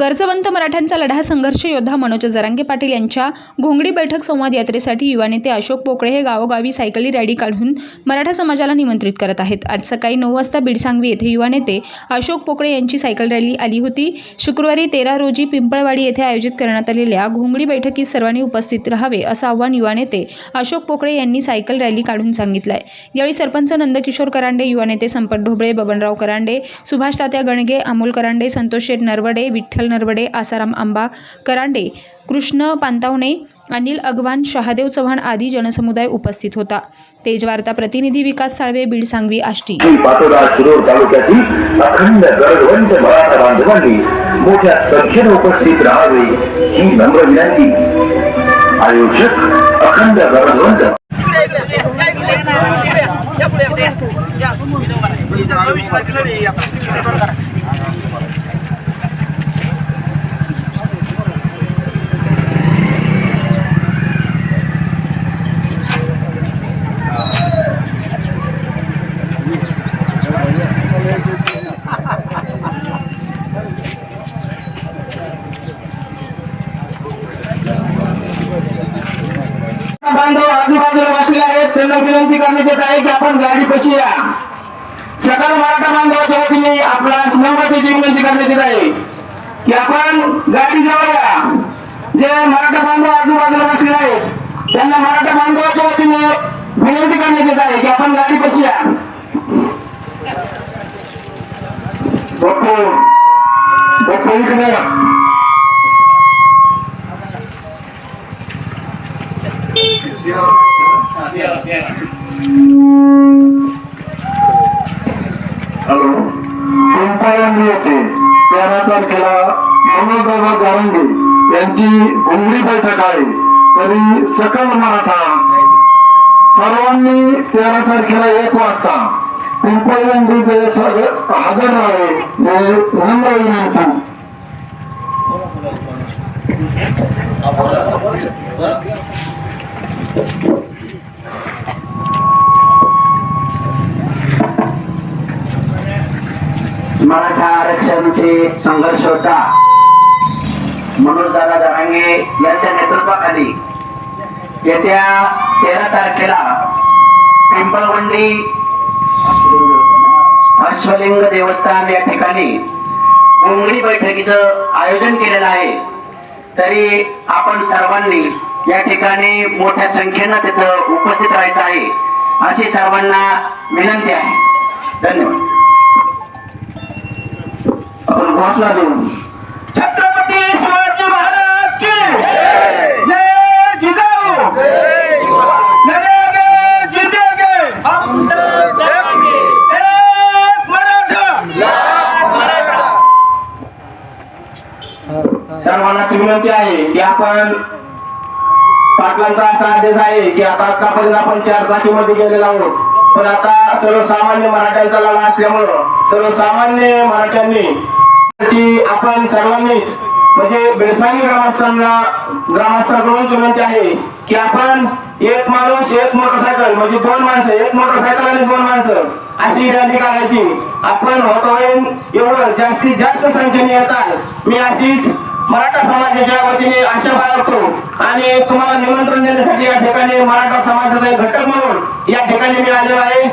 गरजवंत मराठ्यांचा लढा संघर्ष योद्धा मनोज जरांगे पाटील यांच्या घोंगडी बैठक संवाद यात्रेसाठी युवा नेते अशोक पोकळे हे गावोगावी सायकली रॅली काढून मराठा समाजाला निमंत्रित करत आहेत. आज सकाळी नऊ वाजता बिडसांगवी येथे युवा नेते अशोक पोकळे यांची सायकल रॅली आली होती. शुक्रवारी तेरा रोजी पिंपळवाडी येथे आयोजित करण्यात आलेल्या घोंगडी बैठकीत सर्वांनी उपस्थित राहावे असं आव्हान युवा नेते अशोक पोकळे यांनी सायकल रॅली काढून सांगितलं आहे यावेळी सरपंच नंदकिशोर करांडे युवा नेते संपत ढोबळे बबनराव करांडे सुभाष तात्या गणगे अमोल करांडे संतोष शेठ नरवडे विठ्ठल नरवडे आसाराम आंबा करांडे कृष्ण पांतावणे अनिल अगवान शहादेव चव्हाण आदी जनसमुदाय उपस्थित होता तेजवार्ता प्रतिनिधी विकास साळवे बीड सांगवी आष्टी श्री पाटोदा शिरोर तालुक्यातील अखंड गरजवंत मराठा बांधवांनी मोठ्या संख्येने उपस्थित राहावे ही नम्र विनंती आयोजक अखंड गरजवंत बांधव आजूबाजूला बसले आहेत. त्यांना विनंती करण्यात येत आहे की आपण गाडी कशी या? सकल मराठा बांधवाच्या वतीने आपला नम्रतेची विनंती करण्यात येत आहे. की आपण गाडी जवळ या जे मराठा बांधव आजूबाजूला बसले आहेत त्यांना मराठा बांधवाच्या वतीने विनंती करण्यात येत आहे की आपण गाडी कशी या? बापू बापू इकडे. हॅलो येथे तेरा तारखेला मनोजबाबा गारंगे यांची घोंगडी बैठक आहे तरी सकल मराठा सर्वांनी तेरा तारखेला एक वाजता पिंपळवंडी ते हजर राहावे हे नम्र विनंती मराठा आरक्षणाचे संघर्ष होता. मनोजदादा जरांगे यांच्या नेतृत्वाखाली येत्या तेरा तारखेला पिंपळवंडी अश्वलिंग देवस्थान या ठिकाणी कोंगडी बैठकीचं आयोजन केलेलं आहे. तरी आपण सर्वांनी या ठिकाणी मोठ्या संख्येनं तिथं उपस्थित राहायचं आहे. अशी सर्वांना विनंती आहे. धन्यवाद. आपण घोषणा देऊ छत्रपती शिवाजी महाराज की जय जिजाऊ. सर्वांना विनंती आहे की आपण पाटलांचा असा आदेश आहे की आता आतापर्यंत आपण चार चाकीमध्ये गेलेलो आहोत. पण आता सर्वसामान्य मराठ्यांचा लढा असल्यामुळं सर्वसामान्य मराठ्यांनी आपण सर्वांनीच म्हणजे बेसानी ग्रामस्थांना ग्रामस्थांकडून विनंती आहे की आपण एक माणूस एक मोटरसायकल म्हणजे दोन माणसं एक मोटरसायकल आणि दोन माणसं अशी रॅली काढायची. आपण होत होईल एवढं जास्तीत जास्त संख्येने येतात मी अशीच मराठा समाजाच्या वतीने आशा बाळगतो. आणि तुम्हाला निमंत्रण देण्यासाठी या ठिकाणी मराठा समाजाचा एक घटक म्हणून या ठिकाणी मी आलेलो आहे.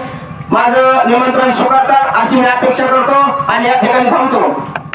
माझं निमंत्रण स्वीकारतात अशी मी अपेक्षा करतो आणि या ठिकाणी थांबतो.